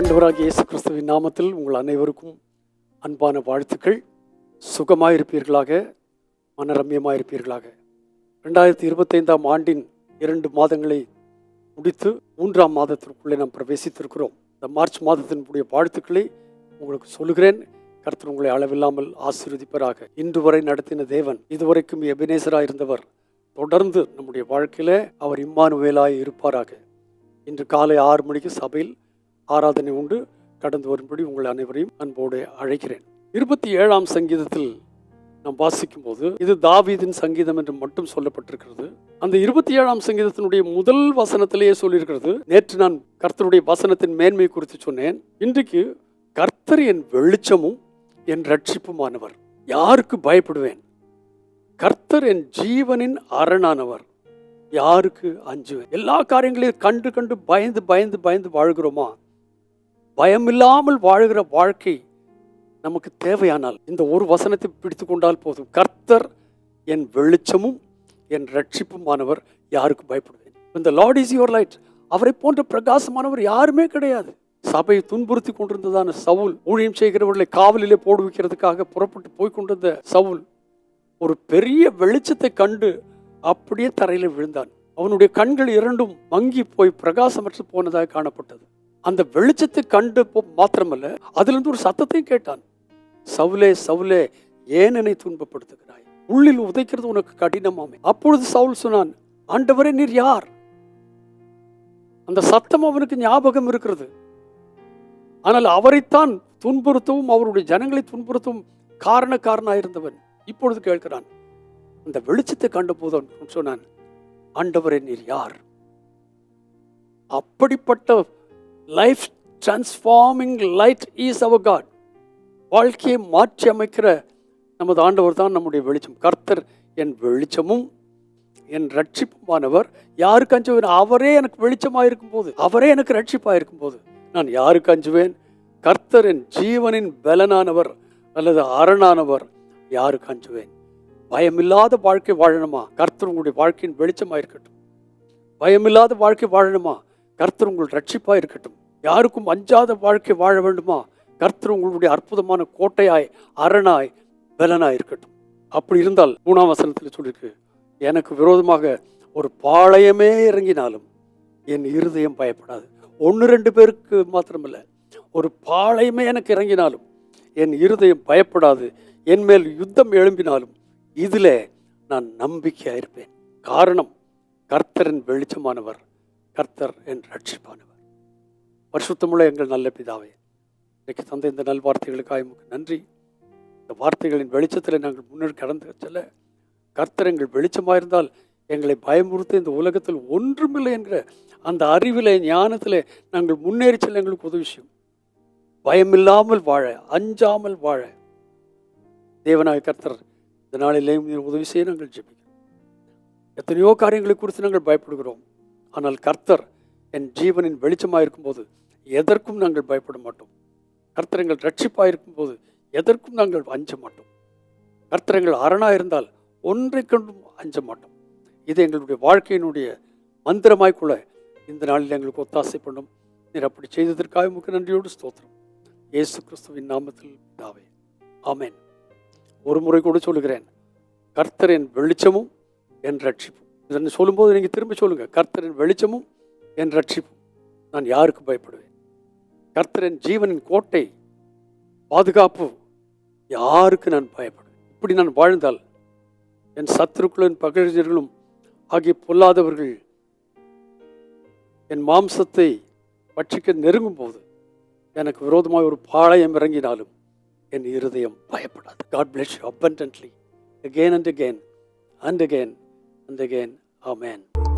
ஆண்டவராகிய இயேசு கிறிஸ்துவின் நாமத்தில் உங்கள் அனைவருக்கும் அன்பான வாழ்த்துக்கள். சுகமாயிருப்பீர்களாக மனரம்யமாயிருப்பீர்களாக. ரெண்டாயிரத்தி இருபத்தைந்தாம் ஆண்டின் இரண்டு மாதங்களை முடித்து மூன்றாம் மாதத்திற்குள்ளே நாம் பிரவேசித்திருக்கிறோம். இந்த மார்ச் மாதத்தினுடைய வாழ்த்துக்களை உங்களுக்கு சொல்லுகிறேன். கர்த்தர் உங்களை அளவில்லாமல் ஆசீர்வதிப்பராக. இன்று வரை நடத்தின தேவன் இதுவரைக்கும் எபினேசராக இருந்தவர். தொடர்ந்து நம்முடைய வாழ்க்கையில் அவர் இம்மானுவேலாய் இருப்பாராக. இன்று காலை ஆறு மணிக்கு சபையில் ஆராதனை உண்டு. கடந்து வரும்படி உங்கள் அனைவரையும் அன்போடு அழைக்கிறேன். இருபத்தி ஏழாம் சங்கீதத்தில் நாம் வாசிக்கும் போது இது தாவீதின் சங்கீதம் என்று மட்டும் சொல்லப்பட்டிருக்கிறது. அந்த இருபத்தி ஏழாம் சங்கீதத்தினுடைய முதல் வசனத்திலேயே சொல்லியிருக்கிறது நேற்று நான் கர்த்தருடைய வசனத்தின் மேன்மை குறித்து சொன்னேன். இன்றைக்கு கர்த்தர் என் வெளிச்சமும் என் ரட்சிப்புமானவர் யாருக்கு பயப்படுவேன்? கர்த்தர் என் ஜீவனின் அரணானவர். யாருக்கு அஞ்சுவேன்? எல்லா காரியங்களையும் கண்டு கண்டு பயந்து பயந்து பயந்து வாழ்கிறோமா? பயமில்லாமல் வாழ்கிற வாழ்க்கை நமக்கு தேவையானால் இந்த ஒரு வசனத்தை பிடித்து கொண்டால் போதும். கர்த்தர் என் வெளிச்சமும் என் ரட்சிப்புமானவர் யாருக்கு பயப்படுவேன்? இந்த லார்ட் இஸ் யுவர் லைட் அவரை போன்ற பிரகாசமானவர் யாருமே கிடையாது. சபையை துன்புறுத்தி கொண்டிருந்ததான சவுல் ஊழியம் செய்கிறவர்களை காவலிலே போடு வைக்கிறதுக்காக புறப்பட்டு போய் கொண்டிருந்த சவுல் ஒரு பெரிய வெளிச்சத்தை கண்டு அப்படியே தரையில் விழுந்தான். அவனுடைய கண்கள் இரண்டும் மங்கி போய் பிரகாசமற்று போனதாக காணப்பட்டது. அந்த வெளிச்சத்தை கண்டு மாத்திரமல்ல அதுலேருந்து ஒரு சத்தத்தையும் கேட்டான். சவுலே சவுலே ஏன் என்னை துன்பப்படுத்துகிறாய்? உள்ளில் உதைக்கிறது உனக்கு கடினமாமே. அப்பொழுது சவுல் சொன்னான் ஆண்டவரே நீர் யார்? அந்த சத்தம் அவனுக்கு ஞாபகம் இருக்கிறது. ஆனால் அவரைத்தான் துன்புறுத்தவும் அவருடைய ஜனங்களை துன்புறுத்தவும் காரணக்காரனாயிருந்தவன் இப்பொழுது கேட்கிறான். அந்த வெளிச்சத்தை கண்டபோது அவன் சொன்னான் ஆண்டவரே நீர் யார்? அப்படிப்பட்ட லைஃப் டிரான்ஸ்ஃபார்மிங் லைட் இஸ் அவர் காட் வாழ்க்கையை மாற்றி அமைக்கிற நமது ஆண்டவர் தான் நம்முடைய வெளிச்சம். கர்த்தர் என் வெளிச்சமும் என் ரட்சிப்புமானவர். யாருக்கு அஞ்சுவேன்? அவரே எனக்கு வெளிச்சமாக இருக்கும் போது அவரே எனக்கு ரட்சிப்பாக இருக்கும் போது நான் யாருக்கு அஞ்சுவேன்? கர்த்தர் என் ஜீவனின் பலனானவர் அல்லது அரணானவர் யாருக்கு அஞ்சுவேன்? பயமில்லாத வாழ்க்கை வாழணுமா? கர்த்தர் உங்களுடைய வாழ்க்கையின் வெளிச்சமாக இருக்கட்டும் பயமில்லாத வாழ்க்கை வாழணுமா? கர்த்தர் உங்கள் ரட்சிப்பாக இருக்கட்டும் யாருக்கும் அஞ்சாத வாழ்க்கை வாழ வேண்டுமா? கர்த்தர் உங்களுடைய அற்புதமான கோட்டையாய் அரணாய் பலனாய் இருக்கட்டும். அப்படி இருந்தால் மூணாம் வசனத்தில் சொல்லியிருக்கு எனக்கு விரோதமாக ஒரு பாளையமே இறங்கினாலும் என் இருதயம் பயப்படாது. ஒன்று ரெண்டு பேருக்கு மாத்திரமல்ல ஒரு பாளையமே எனக்கு இறங்கினாலும் என் இருதயம் பயப்படாது. என் மேல் யுத்தம் எழும்பினாலும் இதில் நான் நம்பிக்கையாக இருப்பேன். காரணம் கர்த்தரின் வெளிச்சமானவர் கர்த்தர் என் ரட்சிப்பானவர். பரிசுத்தமுள்ள எங்கள் நல்ல பிதாவே இன்றைக்கு தந்த இந்த நல் எமக்கு நன்றி. இந்த வார்த்தைகளின் வெளிச்சத்தில் நாங்கள் முன்னேறி கடந்து செல்ல கர்த்தர் எங்கள் வெளிச்சமாக இருந்தால் எங்களை பயமுறுத்த இந்த உலகத்தில் ஒன்றுமில்லை என்கிற அந்த அறிவிலே ஞானத்தில் நாங்கள் முன்னேறி செல்ல எங்களுக்கு உதவி செய்யும். பயமில்லாமல் வாழ அஞ்சாமல் வாழ. தேவனாய கர்த்தர் இந்த நாளிலேயும் நீர் உதவி செய்ய நாங்கள் ஜெபிக்கிறோம். எத்தனையோ காரியங்களை குறித்து நாங்கள் பயப்படுகிறோம். ஆனால் கர்த்தர் என் ஜீவனின் வெளிச்சமாக இருக்கும்போது எதற்கும் நாங்கள் பயப்பட மாட்டோம். கர்த்தர் எங்கள் ரட்சிப்பாக இருக்கும்போது எதற்கும் நாங்கள் அஞ்ச மாட்டோம். கர்த்தர் எங்கள் அரணாக இருந்தால் ஒன்றை கண்டும் அஞ்ச மாட்டோம். இது எங்களுடைய வாழ்க்கையினுடைய மந்திரமாய்க்குள்ள இந்த நாளில் எங்களுக்கு ஒத்தாசை பண்ணும். நீர் அப்படி செய்ததற்காக முக்கிய நன்றியோடு ஸ்தோத்திரம். இயேசு கிறிஸ்துவின் நாமத்தில் தாவே ஆமேன். ஒரு முறை கூட சொல்லுகிறேன். கர்த்தர் என் வெளிச்சமும் என் ரட்சிப்பும் இதனை சொல்லும்போது நீங்கள் திரும்ப சொல்லுங்கள் கர்த்தரின் வெளிச்சமும் என் ரட்சிப்பும் நான் யாருக்கு பயப்படுவேன்? கர்த்தரின் என் ஜீவனின் கோட்டை பாதுகாப்பு. யாருக்கு நான் பயப்படுவேன் இப்படி நான் வாழ்ந்தால் என் சத்துருக்களும் பகைஞர்களும் ஆகிய பொல்லாதவர்கள் என் மாம்சத்தை பட்சிக்க நெருங்கும் போது எனக்கு விரோதமாக ஒரு பாளையம் இறங்கினாலும் என் இருதயம் பயப்படாது. God bless you abundantly. And and and and and and again. Man